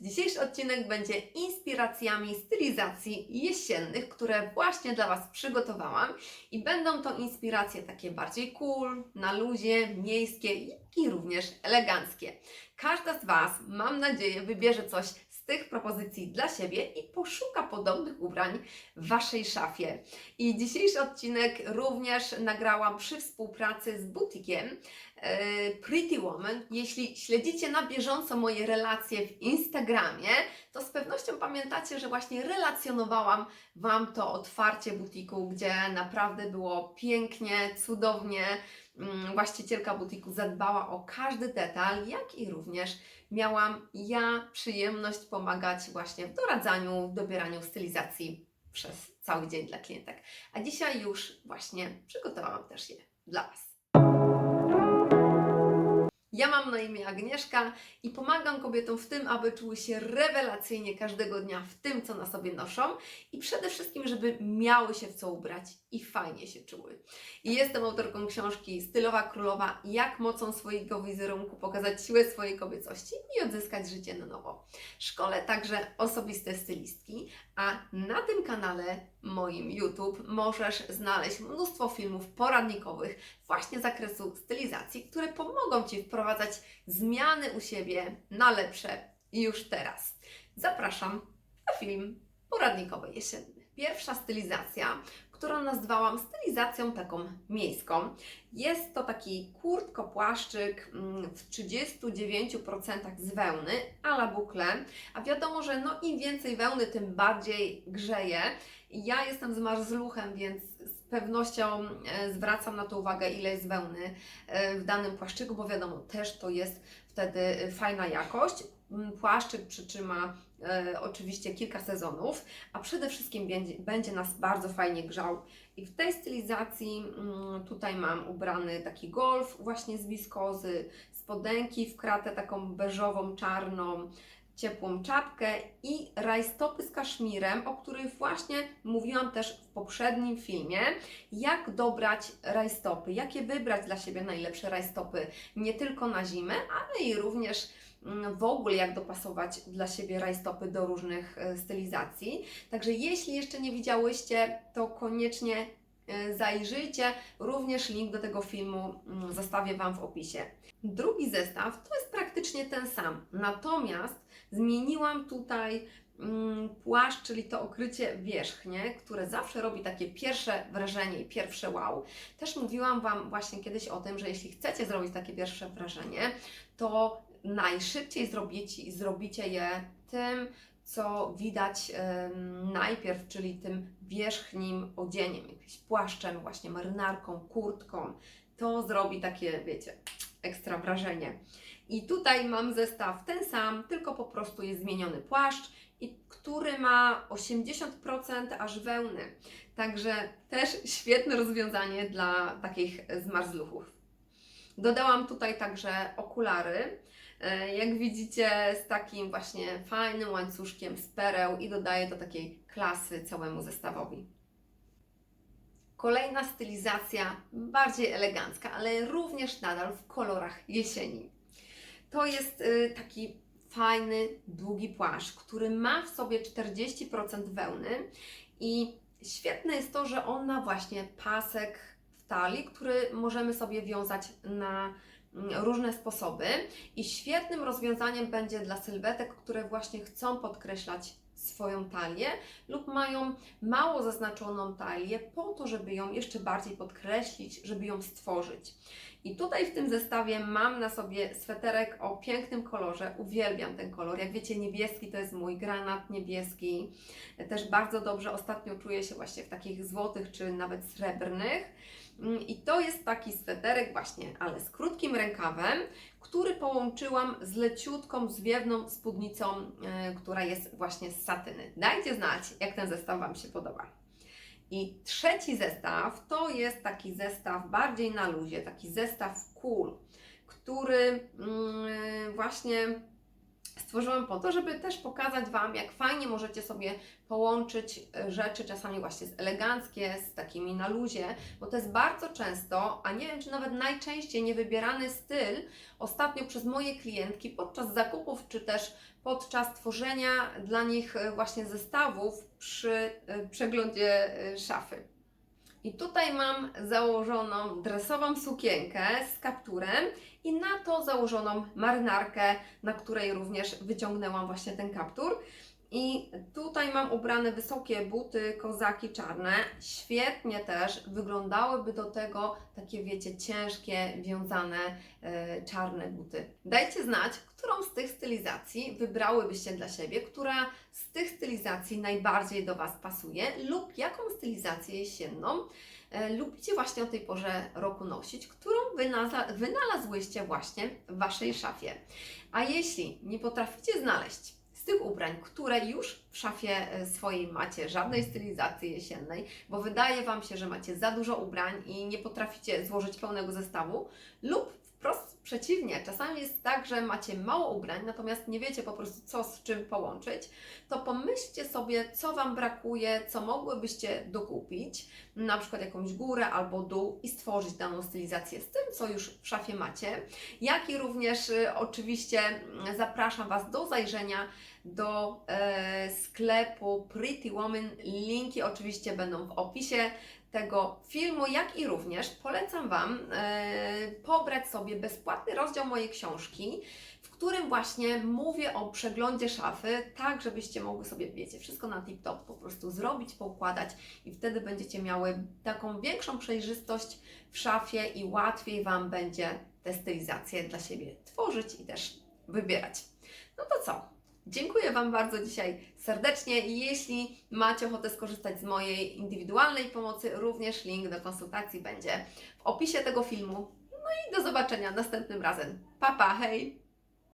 Dzisiejszy odcinek będzie inspiracjami stylizacji jesiennych, które właśnie dla Was przygotowałam i będą to inspiracje takie bardziej cool, na luzie, miejskie, i również eleganckie. Każda z Was, mam nadzieję, wybierze coś z tych propozycji dla siebie i poszuka podobnych ubrań w Waszej szafie. I dzisiejszy odcinek również nagrałam przy współpracy z butikiem Pretty Woman. Jeśli śledzicie na bieżąco moje relacje w Instagramie, to z pewnością pamiętacie, że właśnie relacjonowałam Wam to otwarcie butiku, gdzie naprawdę było pięknie, cudownie. Mm, Właścicielka butiku zadbała o każdy detal, jak i również miałam ja przyjemność pomagać właśnie w doradzaniu, w dobieraniu stylizacji przez cały dzień dla klientek. A dzisiaj już właśnie przygotowałam też je dla Was. Ja mam na imię Agnieszka i pomagam kobietom w tym, aby czuły się rewelacyjnie każdego dnia w tym, co na sobie noszą i przede wszystkim, żeby miały się w co ubrać i fajnie się czuły. I jestem autorką książki Stylowa Królowa Jak mocą swojego wizerunku pokazać siłę swojej kobiecości i odzyskać życie na nowo. Szkole także osobiste stylistki, a na tym kanale moim YouTube możesz znaleźć mnóstwo filmów poradnikowych właśnie z zakresu stylizacji, które pomogą Ci wprowadzać zmiany u siebie na lepsze już teraz. Zapraszam na film poradnikowy jesienny. Pierwsza stylizacja, którą nazwałam stylizacją taką miejską. Jest to taki kurtko-płaszczyk mm, w 39% z wełny, a la bukle. A wiadomo, że no im więcej wełny, tym bardziej grzeje. Ja jestem z marzluchem, więc z pewnością e, zwracam na to uwagę, ile jest wełny e, w danym płaszczyku, bo wiadomo, też to jest wtedy e, fajna jakość. Mm, Płaszczyk przytrzyma e, oczywiście kilka sezonów, a przede wszystkim będzie, będzie nas bardzo fajnie grzał. I w tej stylizacji mm, tutaj mam ubrany taki golf właśnie z wiskozy, spodenki w kratę taką beżową, czarną, ciepłą czapkę i rajstopy z kaszmirem, o których właśnie mówiłam też w poprzednim filmie, jak dobrać rajstopy, jakie wybrać dla siebie najlepsze rajstopy, nie tylko na zimę, ale i również mm, w ogóle jak dopasować dla siebie rajstopy do różnych e, stylizacji. Także jeśli jeszcze nie widziałyście, to koniecznie zajrzyjcie. Również link do tego filmu mm, zostawię Wam w opisie. Drugi zestaw to jest praktycznie ten sam, natomiast zmieniłam tutaj mm, płaszcz, czyli to okrycie wierzchnie, które zawsze robi takie pierwsze wrażenie i pierwsze wow. Też mówiłam Wam właśnie kiedyś o tym, że jeśli chcecie zrobić takie pierwsze wrażenie, to najszybciej zrobicie je tym, co widać najpierw, czyli tym wierzchnim odzieniem, jakimś płaszczem, właśnie marynarką, kurtką. To zrobi takie, wiecie, ekstra wrażenie. I tutaj mam zestaw ten sam, tylko po prostu jest zmieniony płaszcz, i który ma 80% aż wełny. Także też świetne rozwiązanie dla takich zmarzluchów. Dodałam tutaj także okulary. E, Jak widzicie, z takim właśnie fajnym łańcuszkiem z pereł i dodaję do takiej klasy całemu zestawowi. Kolejna stylizacja, bardziej elegancka, ale również nadal w kolorach jesieni. To jest y, taki fajny, długi płaszcz, który ma w sobie 40% wełny i świetne jest to, że on ma właśnie pasek w talii, który możemy sobie wiązać na różne sposoby i świetnym rozwiązaniem będzie dla sylwetek, które właśnie chcą podkreślać swoją talię lub mają mało zaznaczoną talię po to, żeby ją jeszcze bardziej podkreślić, żeby ją stworzyć. I tutaj w tym zestawie mam na sobie sweterek o pięknym kolorze. Uwielbiam ten kolor. Jak wiecie, niebieski to jest mój granat niebieski. Też bardzo dobrze ostatnio czuję się właśnie w takich złotych czy nawet srebrnych. Mm, I to jest taki sweterek właśnie, ale z krótkim rękawem, który połączyłam z leciutką, zwiewną spódnicą, e, która jest właśnie z satyny. Dajcie znać, jak ten zestaw Wam się podoba. I trzeci zestaw to jest taki zestaw bardziej na luzie, taki zestaw cool, który mm, właśnie stworzyłam po to, żeby też pokazać Wam, jak fajnie możecie sobie połączyć e, rzeczy, czasami właśnie z eleganckie, z takimi na luzie, bo to jest bardzo często, a nie wiem, czy nawet najczęściej niewybierany styl ostatnio przez moje klientki podczas zakupów, czy też podczas tworzenia dla nich e, właśnie zestawów przy e, przeglądzie szafy. I tutaj mam założoną dresową sukienkę z kapturem i na to założoną marynarkę, na której również wyciągnęłam właśnie ten kaptur. I tutaj mam ubrane wysokie buty, kozaki czarne. Świetnie też wyglądałyby do tego takie, wiecie, ciężkie, wiązane, e, czarne buty. Dajcie znać, którą z tych stylizacji wybrałybyście dla siebie, która z tych stylizacji najbardziej do Was pasuje lub jaką stylizację jesienną e, lubicie właśnie o tej porze roku nosić, którą wynalazłyście właśnie w Waszej szafie. A jeśli nie potraficie znaleźć tych ubrań, które już w szafie e, swojej macie, żadnej stylizacji jesiennej, bo wydaje Wam się, że macie za dużo ubrań i nie potraficie złożyć pełnego zestawu, lub wprost przeciwnie, czasami jest tak, że macie mało ubrań, natomiast nie wiecie po prostu co z czym połączyć, to pomyślcie sobie, co Wam brakuje, co mogłybyście dokupić, na przykład jakąś górę albo dół i stworzyć daną stylizację z tym, co już w szafie macie. Jak i również y, oczywiście mm, zapraszam Was do zajrzenia do e, sklepu Pretty Woman. Linki oczywiście będą w opisie tego filmu, jak i również polecam Wam e, pobrać sobie bezpłatny rozdział mojej książki, w którym właśnie mówię o przeglądzie szafy, tak żebyście mogły sobie, wiecie, wszystko na tip-top po prostu zrobić, poukładać i wtedy będziecie miały taką większą przejrzystość w szafie i łatwiej Wam będzie te stylizacje dla siebie tworzyć i też wybierać. No to co? Dziękuję Wam bardzo dzisiaj serdecznie i jeśli macie ochotę skorzystać z mojej indywidualnej pomocy, również link do konsultacji będzie w opisie tego filmu. No i do zobaczenia następnym razem. Pa, pa, hej!